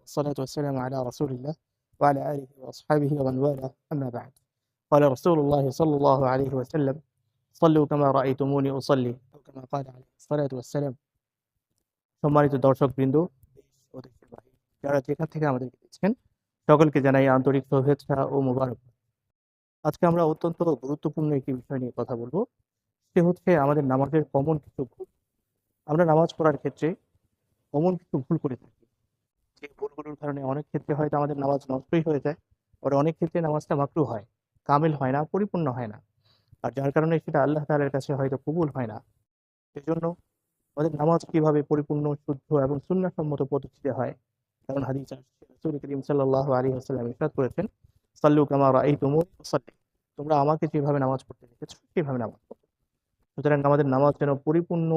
والصلاة والسلام على رسول الله وعلى آله وأصحابه ومن والاه أما بعد قال رسول الله صلى الله عليه وسلم صلوا كما رأيتموني أصلي أو كما قال عليه الصلاة والسلام সম্মানিত দর্শকবৃন্দ দেশ ও দেশের বাহিরে যারা যেখান থেকে আমাদেরকে দেখছেন সকলকে জানাই আন্তরিক শুভেচ্ছা ও মোবারক আজকে আমরা অত্যন্ত গুরুত্বপূর্ণ একটি বিষয় নিয়ে কথা বলবো সে হচ্ছে আমাদের নামাজের কমন কিছু ভুল আমরা নামাজ পড়ার ক্ষেত্রে কমন কিছু ভুল করে থাকি ভুলগুলোর কারণে অনেক ক্ষেত্রে হয়তো আমাদের নামাজ নষ্টই হয়ে যায় আর অনেক ক্ষেত্রে নামাজটা মাকরু হয়, কামিল হয় না, পরিপূর্ণ হয় না। আর যার কারণে সেটা আল্লাহ তাআলার কাছে হয়তো কবুল হয় না। সেজন্য আমাদের নামাজ কীভাবে পরিপূর্ণ, শুদ্ধ এবং সুন্নাহসম্মত পদ্ধতিতে হয় কারণ হাদিস আসছে করিম সাল্লাল্লাহু আলাইহি ওয়াসাল্লাম ইরশাদ করেছেন, সাল্লু কামা রাআইতুমুনি উসাল্লি, তোমরা আমাকে যেভাবে নামাজ পড়তে দেখেছ, সেভাবে নামাজ পড়ো। সুতরাং আমাদের নামাজ যেন পরিপূর্ণ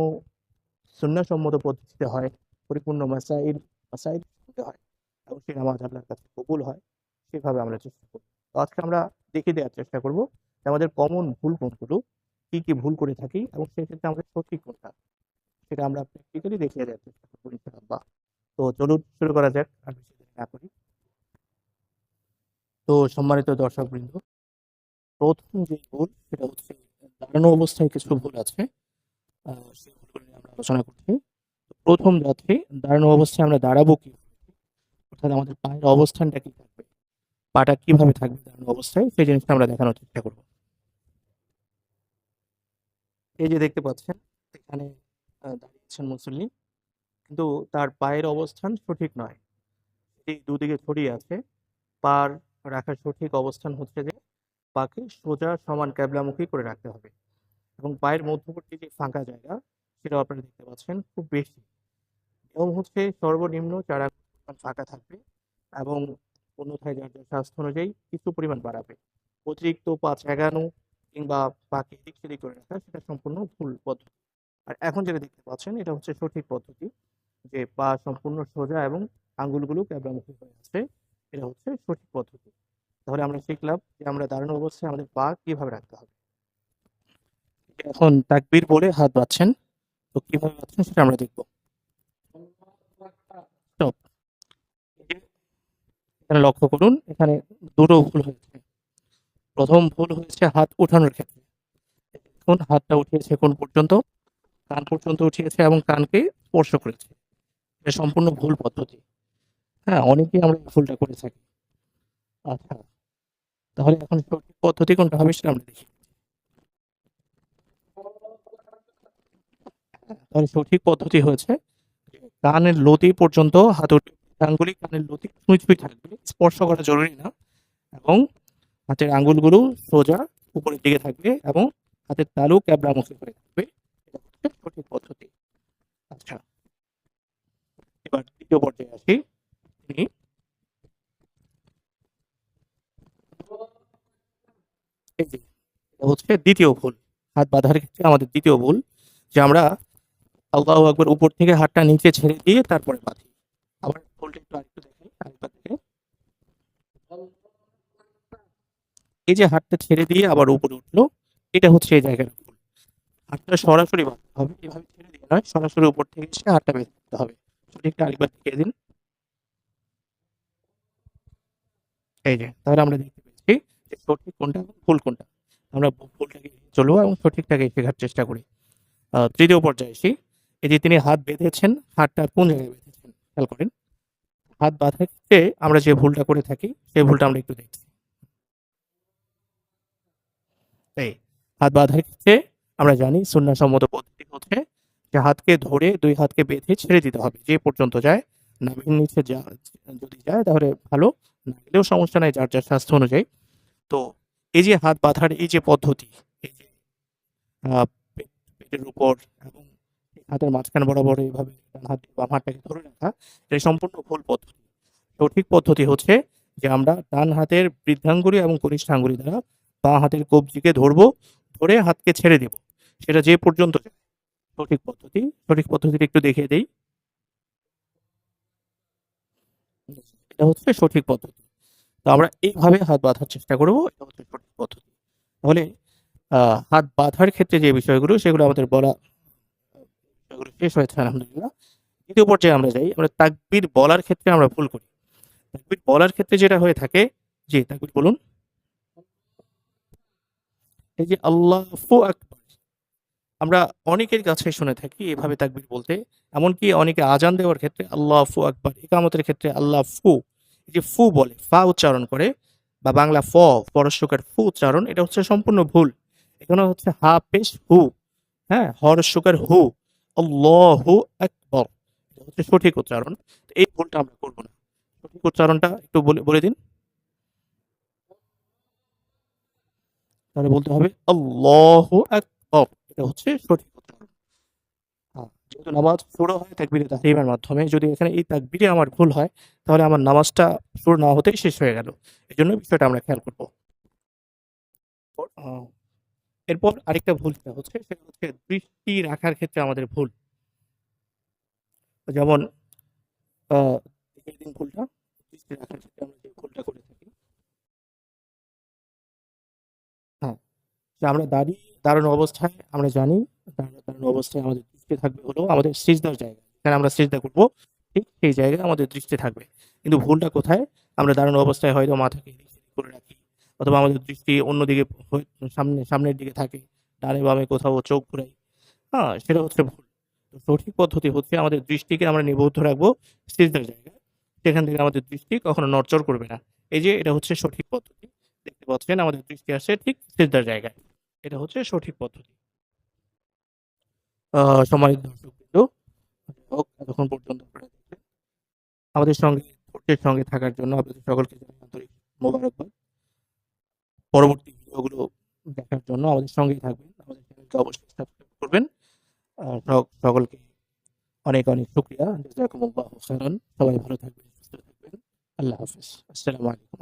সুন্নাহসম্মত পদ্ধতিতে হয়, পরিপূর্ণ মাসাইল মাসাইল হয়। এবং সেই নামাজ আল্লাহর কাছে কবুল হয়, সেভাবে আমরা চেষ্টা করব। তো আজকে আমরা দেখে দেওয়ার চেষ্টা করব যে আমাদের কমন ভুল কোনগুলো, কি কি ভুল করে থাকি এবং সেক্ষেত্রে আমাদের সঠিক কোনটা, সেটা আমরা প্র্যাকটিক্যালি দেখিয়ে দেওয়ার চেষ্টা করব ইনশাআল্লাহ। তো চলুন শুরু করা যাক, আর না করি। তো সম্মানিত দর্শকবৃন্দ, প্রথম যে ভুল, সেটা হচ্ছে দাঁড়ানো অবস্থায় কিছু ভুল আছে সেই ভুলগুলো নিয়ে আমরা আলোচনা করছি। প্রথম যাচ্ছে দাঁড়ানো অবস্থায় আমরা দাঁড়াবো কি অর্থাৎ আমাদের পায়ের অবস্থানটা কি থাকবে? পাটা কীভাবে থাকবে দাঁড়ানো অবস্থায়, সেই জিনিসটা আমরা দেখানোর চেষ্টা করব। এই যে দেখতে পাচ্ছেন, এখানে দাঁড়িয়েছেন মুসল্লি। কিন্তু তার পায়ের অবস্থান সঠিক নয়। এই দুদিকে ছড়িয়ে আছে। পার রাখার সঠিক অবস্থান হচ্ছে যে, পাকে সোজা সমান ক্যাবলামুখী করে রাখতে হবে। এবং পায়ের মধ্যবর্তী যে ফাঁকা জায়গা, সেটাও আপনারা দেখতে পাচ্ছেন, খুব বেশি। এবং হচ্ছে সর্বনিম্ন চার পরিমাণ ফাঁকা থাকবে এবং অন্যথায় যার যার স্বাস্থ্য অনুযায়ী কিছু পরিমাণ বাড়াবে। অতিরিক্ত পা ছেগানো কিংবা পাকে এদিক সেদিক করে রাখা সেটা সম্পূর্ণ ভুল পদ্ধতি। আর এখন যেটা দেখতে পাচ্ছেন, এটা হচ্ছে সঠিক পদ্ধতি যে পা সম্পূর্ণ সোজা এবং আঙ্গুলগুলো ক্যাবলামুখী হয়ে আছে, এটা হচ্ছে সঠিক পদ্ধতি। তাহলে আমরা শিখলাম যে আমরা দাঁড়ানো অবস্থায় আমাদের পা কীভাবে রাখতে হবে। এখন তাকবীর বলে হাত বাঁধছেন তো কীভাবে বাঁধছেন সেটা আমরা দেখব। এখানে লক্ষ্য করুন, এখানে দুটো ভুল হয়েছে। প্রথম ভুল হয়েছে হাত উঠানোর ক্ষেত্রে। দেখুন, হাতটা উঠিয়েছে কোন পর্যন্ত? কান পর্যন্ত উঠিয়েছে এবং কানকে স্পর্শ করেছে। এটা সম্পূর্ণ ভুল পদ্ধতি। হ্যাঁ অনেকেই আমরা এই ভুলটা করে থাকি। আচ্ছা তাহলে এখন সঠিক পদ্ধতি কোনটা হবে সেটা আমরা দেখি। তাহলে সঠিক পদ্ধতি হয়েছে কানের লতি পর্যন্ত হাত উঠে আঙ্গুলি কানের লতি ছুঁই থাকবে স্পর্শ করা জরুরি না। এবং হাতের আঙ্গুলগুলো সোজা উপরের দিকে থাকবে এবং হাতের তালু ক্যাবলামুখী হয়ে থাকবে। এটা হচ্ছে সঠিক পদ্ধতি। আচ্ছা এবার দ্বিতীয় পর্যায়ে আসি। তিনি এটা হচ্ছে দ্বিতীয় ভুল। হাত বাঁধার ক্ষেত্রে আমাদের দ্বিতীয় ভুল, যে আমরা আল্লাহ আকবর উপর থেকে হাতটা নিচে ছেড়ে দিয়ে তারপরে বাঁধি। এই যে হাতটা ছেড়ে দিয়ে আবার উপরে উঠল, এটা হচ্ছে এই সরাসরি বাঁধতে হবে, এভাবে ছেড়ে দিয়ে নয়, সরাসরি উপর থেকে এসে হবে। আরেকবার দিন। এই যে, তাহলে আমরা দেখতে পেয়েছি যে সঠিক কোনটা ভুল কোনটা। আমরা ভুলটাকে চলবো এবং সঠিকটাকে শেখার চেষ্টা করি। তৃতীয় পর্যায়ে এসি এই যে তিনি হাত বেঁধেছেন, হাতটা কোন জায়গায় বেঁধেছেন, খেয়াল করেন। হাত বাঁধার ক্ষেত্রে আমরা যে ভুলটা করে থাকি, সেই ভুলটা আমরা একটু দেখছি। হাত বাঁধার ক্ষেত্রে আমরা জানি সম্মত পদ্ধতি হচ্ছে যে হাতকে ধরে দুই হাতকে বেঁধে ছেড়ে দিতে হবে। যে পর্যন্ত যায়, নাভির নিচে যা যদি যায়, তাহলে ভালো। না গেলেও সমস্যা নাই, যার যার স্বাস্থ্য অনুযায়ী। তো এই যে হাত বাঁধার এই যে পদ্ধতি, এই যে পেটের উপর এবং হাতের মাঝখান বরাবর এইভাবে ডান হাত দিয়ে বাম হাতটাকে ধরে রাখা এটা সম্পূর্ণ ভুল পদ্ধতি। সঠিক পদ্ধতি হচ্ছে যে আমরা ডান হাতের বৃদ্ধাঙ্গুলি এবং কনিষ্ঠাঙ্গুলি দ্বারা বাঁ হাতের কবজিকে ধরবো ধরে হাতকে ছেড়ে দেব। সেটা যে পর্যন্ত সঠিক পদ্ধতি। সঠিক পদ্ধতিটা একটু দেখিয়ে দেই। এটা হচ্ছে সঠিক পদ্ধতি। তো আমরা এইভাবে হাত বাঁধার চেষ্টা করব এটা হচ্ছে সঠিক পদ্ধতি। তাহলে আহ, হাত বাঁধার ক্ষেত্রে যে বিষয়গুলো সেগুলো আমাদের বলা শেষ হয়েছে, আলহামদুলিল্লাহ। দ্বিতীয় পর্যায়ে আমরা যাই, আমরা তাকবীর বলার ক্ষেত্রে আমরা ভুল করি। তাকবীর বলার ক্ষেত্রে যেটা হয়ে থাকে তাকবীর বলুন। এই যে আল্লাহু আকবার, আমরা অনেকের কাছে শুনে থাকি এভাবে তাকবীর বলতে, এমনকি অনেকে আজান দেওয়ার ক্ষেত্রে আল্লাহু আকবার, একামতের ক্ষেত্রে আল্লাহ ফু এই যে ফু বলে, ফা উচ্চারণ করে, বা বাংলা ফ পরস্যকার ফু উচ্চারণ, এটা হচ্ছে সম্পূর্ণ ভুল। এখানে হচ্ছে হা পেশ হু হ্যাঁ হরস্যকার হু আল্লাহু আকবার। এটা হচ্ছে সঠিক উচ্চারণ। এই ভুলটা আমরা করব না? সঠিক উচ্চারণটা একটু বলে বলে দিন। তাহলে বলতে হবে আল্লাহু আকবার। এটা হচ্ছে সঠিক উচ্চারণ। হ্যাঁ, যেহেতু নামাজ শুরু হয় তাকবীরে তাহরিমের মাধ্যমে যদি এখানে এই তাকবীরে আমার ভুল হয় তাহলে আমার নামাজটা শুরু না হতেই শেষ হয়ে গেল। এই জন্য বিষয়টা আমরা খেয়াল করব। এরপর আরেকটা ভুল যেটা হচ্ছে, সেটা হচ্ছে দৃষ্টি রাখার ক্ষেত্রে আমাদের ভুল। যেমন ভুলটা, দৃষ্টি রাখার ক্ষেত্রে আমরা যে ভুলটা করে থাকি হ্যাঁ আমরা দাঁড়িয়ে দাঁড়ানো অবস্থায় আমরা জানি দাঁড়ানো অবস্থায় আমাদের দৃষ্টি থাকবে হলো আমাদের সিজদার জায়গা। যেখানে আমরা সিজদা করব, ঠিক সেই জায়গায় আমাদের দৃষ্টি থাকবে। কিন্তু ভুলটা কোথায়? আমরা দাঁড়ানো অবস্থায় হয়তো মাথাকে করে রাখি অথবা আমাদের দৃষ্টি অন্যদিকে সামনে, সামনের দিকে থাকে। ডানে বামে কোথাও চোখ ঘুরাই। হ্যাঁ সেটা হচ্ছে ভুল। তো সঠিক পদ্ধতি হচ্ছে আমাদের দৃষ্টিকে আমরা নিবদ্ধ রাখব সিজদার জায়গায়। সেখান থেকে আমাদের দৃষ্টি কখনো নড়চড় করবে না। এই যে, এটা হচ্ছে সঠিক পদ্ধতি। দেখতে পাচ্ছেন, আমাদের দৃষ্টি আসে ঠিক সিজদার জায়গায়। এটা হচ্ছে সঠিক পদ্ধতি। সম্মানিত দর্শক বিন্দু হোক এতক্ষণ পর্যন্ত আমাদের সঙ্গে সঙ্গে থাকার জন্য আপনাদের সকলকে আন্তরিক মোবারকবাদ। পরবর্তী ভিডিওগুলো দেখার জন্য আমাদের সঙ্গেই থাকবেন। আমাদের চ্যানেলকে অবশ্যই সাবস্ক্রাইব করবেন। সকলকে অনেক অনেক শুক্রিয়া। জাজাকুমুল্লাহু খাইরান সবাই ভালো থাকবেন, সুস্থ থাকবেন। আল্লাহ হাফিজ। আসসালামু আলাইকুম।